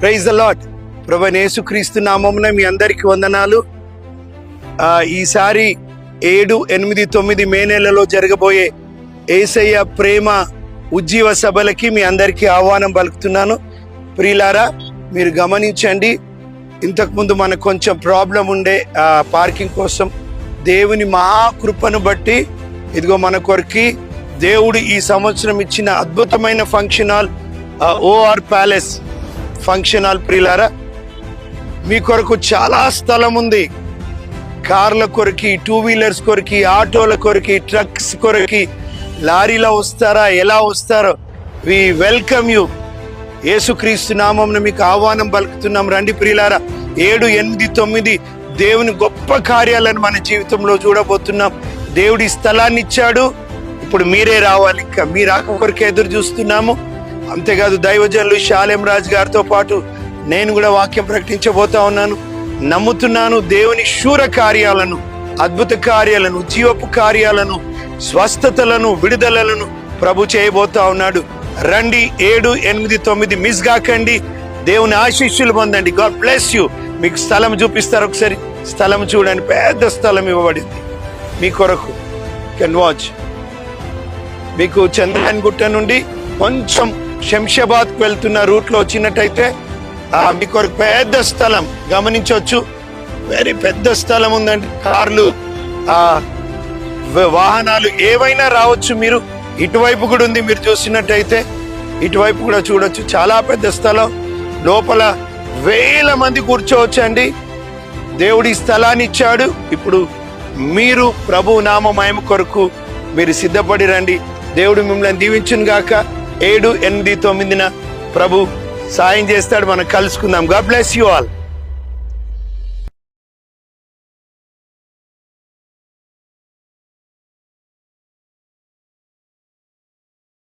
Praise the lot ప్రభు యేసుక్రీస్తు నామమున మీ అందరికీ వందనాలు. ఈసారి ఏడు ఎనిమిది తొమ్మిది మే నెలలో జరగబోయే ఏసయ్య ప్రేమ ఉజ్జీవ సభలకి మీ అందరికీ ఆహ్వానం పలుకుతున్నాను. ప్రియులారా మీరు గమనించండి ఇంతకుముందు మనకు కొంచెం ప్రాబ్లం ఉండే పార్కింగ్ కోసం దేవుని మహాకృపను బట్టి ఇదిగో మన కొరికి దేవుడు ఈ సంవత్సరం ఇచ్చిన అద్భుతమైన function hall OR palace function hall ప్రియులారా మీ కొరకు చాలా స్థలం ఉంది. కార్ల కొరకి టూ వీలర్స్ కొరికి ఆటోల కొరకి ట్రక్స్ కొరకి లారీలో వస్తారా ఎలా వస్తారో వి వెల్కమ్ యూ యేసుక్రీస్తు నామంను మీకు ఆహ్వానం పలుకుతున్నాం. రండి ప్రియులారా ఏడు ఎనిమిది తొమ్మిది దేవుని గొప్ప కార్యాలను మన జీవితంలో చూడబోతున్నాం. దేవుడి స్థలాన్ని ఇచ్చాడు. ఇప్పుడు మీరే రావాలి ఇంకా. మీ రాక కొరకు ఎదురు చూస్తున్నాము. అంతేకాదు దైవజనులు శాలెం రాజు గారితో పాటు నేను కూడా వాక్యం ప్రకటించబోతా ఉన్నాను. నమ్ముతున్నాను దేవుని శూర కార్యాలను అద్భుత కార్యాలను జీవపు కార్యాలను స్వస్థతలను విడుదలలను ప్రభు చేయబోతా ఉన్నాడు. రండి ఏడు ఎనిమిది తొమ్మిది మిస్ కాకండి దేవుని ఆశీస్సులు పొందండి. God bless you. మీకు స్థలం చూపిస్తారు ఒకసారి. స్థలం చూడండి. పెద్ద స్థలం ఇవ్వబడింది. మీ కొరకు కెన్ వాచ్. మీకు చంద్రయాన్ గుట్ట నుండి కొంచెం శంషాబాద్కు వెళ్తున్న రూట్లో వచ్చినట్టయితే మీ కొరకు పెద్ద స్థలం గమనించవచ్చు. వెరీ పెద్ద స్థలం ఉందండి. కార్లు ఆ వాహనాలు ఏవైనా రావచ్చు మీరు. ఇటువైపు కూడా ఉంది మీరు చూసినట్టయితే. ఇటువైపు కూడా చూడొచ్చు. చాలా పెద్ద స్థలం. లోపల వేల మంది కూర్చోవచ్చు అండి దేవుడి స్థలాన్ని ఇచ్చాడు. ఇప్పుడు మీరు ప్రభు నామ మహిమ కొరకు మీరు సిద్ధపడి రండి. దేవుడు మిమ్మల్ని దీవించును గాక ఏడు ఎనిమిది తొమ్మిదిన ప్రభు సాయం చేస్తాడు. మనం కలుసుకుందాం. God bless you all